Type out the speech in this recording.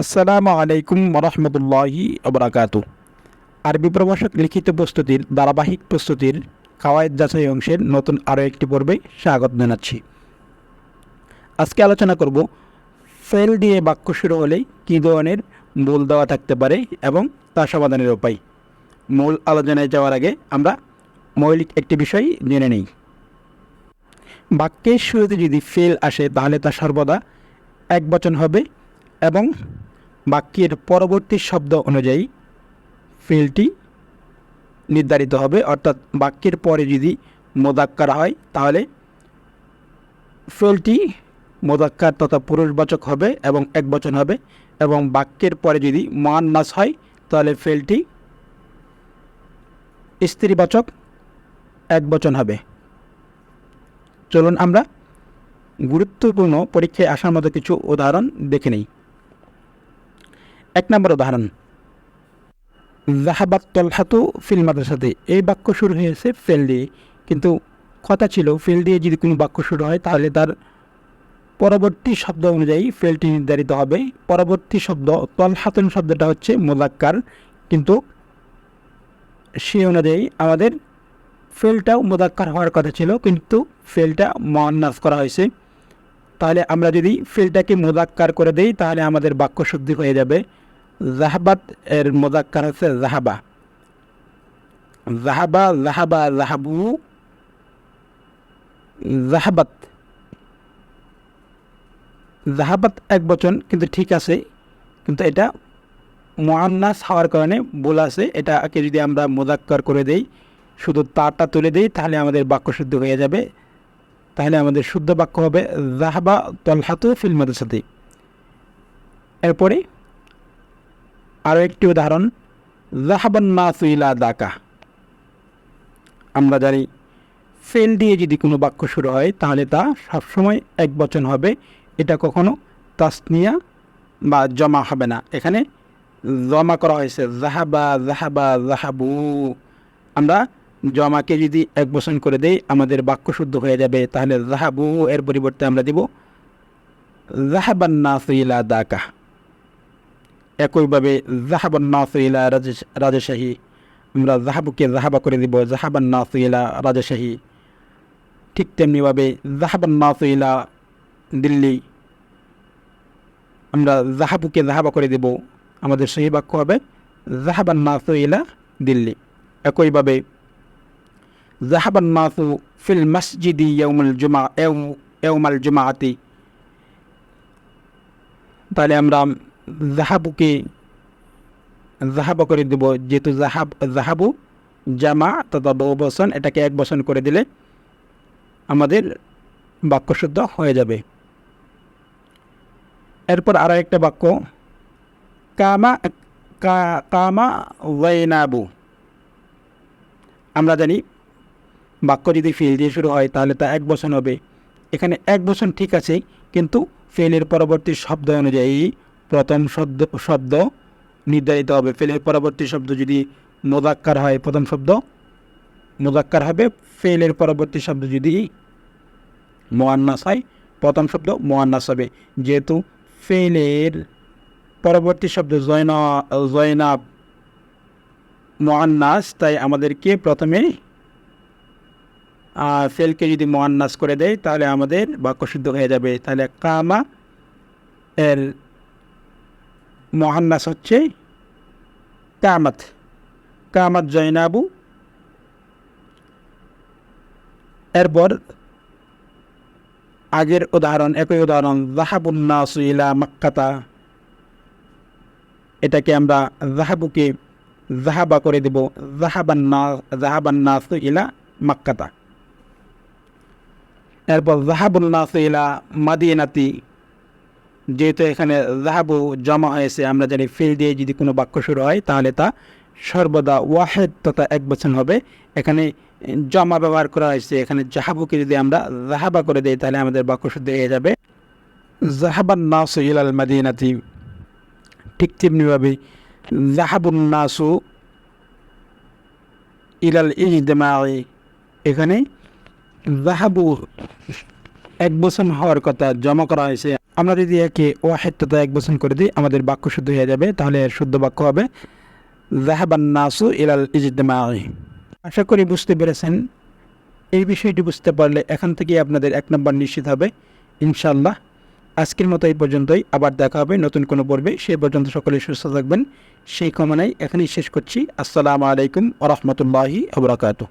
আসসালামু আলাইকুম রহমতুল্লাহি আবরাকাত আরবি প্রভাষক লিখিত প্রস্তুতির ধারাবাহিক প্রস্তুতির কাওয়ায়দ যাচাই অংশের নতুন আরও একটি পর্বে স্বাগত জানাচ্ছি। আজকে আলোচনা করব ফেল দিয়ে বাক্য শুরু হলে কী ধরনের মূল দেওয়া থাকতে পারে এবং তা সমাধানের উপায়। মূল আলোচনায় যাওয়ার আগে আমরা মৌলিক একটি বিষয় জেনে নিই। বাক্যের শুরুতে যদি ফেল আসে তাহলে তা সর্বদা এক বচন হবে এবং বাক্যের পরবর্তী শব্দ অনুযায়ী ফেলটি নির্ধারিত হবে। অর্থাৎ বাক্যের পরে যদি মোদাক্কার হয়, তাহলে ফেলটি মোদাক্কার তথা পুরুষবাচক হবে এবং এক বচন হবে এবং বাক্যের পরে যদি মান মান্নাস হয়, তাহলে ফেলটি স্ত্রীবাচক এক বচন হবে। চলুন আমরা গুরুত্বপূর্ণ পরীক্ষায় আসার মতো কিছু উদাহরণ দেখে নেই। এক নম্বর উদাহরণ। জাহাবাত তলহাতু ফিল মাদ্রাসাতে, এই বাক্য শুরু হয়েছে ফেল দিয়ে। কিন্তু কথা ছিল, ফেল দিয়ে যদি কোনো বাক্য শুরু হয়, তাহলে তার পরবর্তী শব্দ অনুযায়ী ফেলটি নির্ধারিত হবে। পরবর্তী শব্দ, তলহাতুন শব্দটা হচ্ছে মোজাক্কার কিন্তু সে অনুযায়ী আমাদের ফেলটাও মোদাক্কার হওয়ার কথা ছিল, কিন্তু ফেলটা মহান্নাস করা হয়েছে। তাহলে আমরা যদি ফেলটাকে মোদাক্কার করে দেই, তাহলে আমাদের বাক্য শুদ্ধি হয়ে যাবে। জাহাবাত এর মোদাক্কার হচ্ছে জাহাবা জাহাবা জাহাবা জাহাবু জাহাবাত জাহাবাত এক বচন, কিন্তু ঠিক আছে, কিন্তু এটা মোয়ান্নাস হওয়ার কারণে ভুল আছে। এটাকে যদি আমরা মোদাক্কার করে দেই, শুধু তারটা তুলে দিই, তাহলে আমাদের বাক্য শুদ্ধ হয়ে যাবে। তাহলে আমাদের শুদ্ধ বাক্য হবে, জাহাবা তলহাতু ফিল মাদ্রাসাতে এরপরে আরও একটি উদাহরণ জাহাবান নাসু ইলা দাকা। আমরা জানি ফেল দিয়ে যদি কোনো বাক্য শুরু হয়, তাহলে তা সবসময় এক বচন হবে। এটা কখনো তাসনিয়া বা জমা হবে না। এখানে জমা করা হয়েছে জাহাবা জাহাবা জাহাবু আমরা জমাকে যদি এক বচন করে দেই, আমাদের বাক্য শুদ্ধ হয়ে যাবে। তাহলে জাহাবু এর পরিবর্তে আমরা দিব জাহাবান নাসইলা দাকা। একইভাবে জাহাবান নাসইলা রাজশাহী আমরা জাহাবুকে জাহাবা করে দিব জাহাবান নাসইলা রাজশাহী ঠিক তেমনিভাবে জাহাবান নাসইলা দিল্লি। আমরা জাহাবুকে জাহাবা করে দেব, আমাদের সেই বাক্য হবে জাহাবান নাসইলা দিল্লি। একইভাবে জাহাবান নাসু ফিল মসজিদি ইয়ৌমুল জুমা ইয়ৌমাল জুমাআতি। তাহলে আমরা জাহাবুকে জাহাবা করে দেব, যেহেতু জাহাব জাহাবু জামা তথা বসন এটাকে এক বসন করে দিলে আমাদের বাক্য শুদ্ধ হয়ে যাবে। এরপর আরও একটা বাক্য, কামা কামা ওয়াইনাবু। আমরা জানি বাক্য যদি ফেল দিয়ে শুরু হয়, তাহলে তা এক বচন হবে। এখানে এক বচন ঠিক আছে, কিন্তু ফেলের পরবর্তী শব্দ অনুযায়ী প্রথম শব্দ শব্দ নির্ধারিত হবে। ফেলের পরবর্তী শব্দ যদি মোদাক্কার হয়, প্রথম শব্দ মোদাক্কার হবে। ফেলের পরবর্তী শব্দ যদি মোয়ান্নাস হয়, প্রথম শব্দ মোয়ান্নাস হবে। যেহেতু ফেলের পরবর্তী শব্দ জয়না, জয়নাব মোয়ান্নাস তাই আমাদেরকে প্রথমে ফেলকে যদি মোয়ান্নাস করে দেয়, তাহলে আমাদের বাক্য শুদ্ধ হয়ে যাবে। তাহলে কামা এর মোহান্নাস হচ্ছে কামাত। কামাত জয়নাবু। এরপর আগের উদাহরণ, একই উদাহরণ জাহাবুন্নাসু ইলা মাক্কাতা। এটাকে আমরা জাহাবুকে জাহাবা করে দেব জাহাবান্না জাহাবান্নাসু ইলা মাক্কাতা। এরপর জাহাবুল্নাস ইলা মাদিনাতি। যেহেতু এখানে জাহাবু জমা হয়েছে, আমরা জানি ফেল দিয়ে যদি কোনো বাক্য শুরু হয়, তাহলে তা সর্বদা ওয়াহেদ তথা এক বচন হবে। এখানে জমা ব্যবহার করা হয়েছে, এখানে জাহাবুকে যদি আমরা জাহাবা করে দিই, তাহলে আমাদের বাক্য শুদ্ধ হয়ে যাবে। জাহাবান নাসু ইলাল মাদিনাতি, ঠিক তেমনিভাবে জাহাবুন নাসু ইলাল ইজদেমাই এখানে জাহাবু এক বছর হওয়ার কথা জমা করা হয়েছে আমরা যদি একে ওয়াহেদ তথা এক বচন করে দিই, আমাদের বাক্য শুদ্ধ হয়ে যাবে, তাহলে শুদ্ধ বাক্য হবে জাহাবান নাসু ইলাল ইজতেমাই আশা করি বুঝতে পেরেছেন। এই বিষয়টি বুঝতে পারলে এখান থেকে আপনাদের এক নম্বর নিশ্চিত হবে। ইনশাল্লাহ আজকের মতো এই পর্যন্তই। আবার দেখা হবে নতুন কোনো পর্বে। সেই পর্যন্ত সকলে সুস্থ থাকবেন। সেই কামনায় এখানেই শেষ করছি। আসসালামু আলাইকুম ওরহমতুল্লাহি আবরাকাতু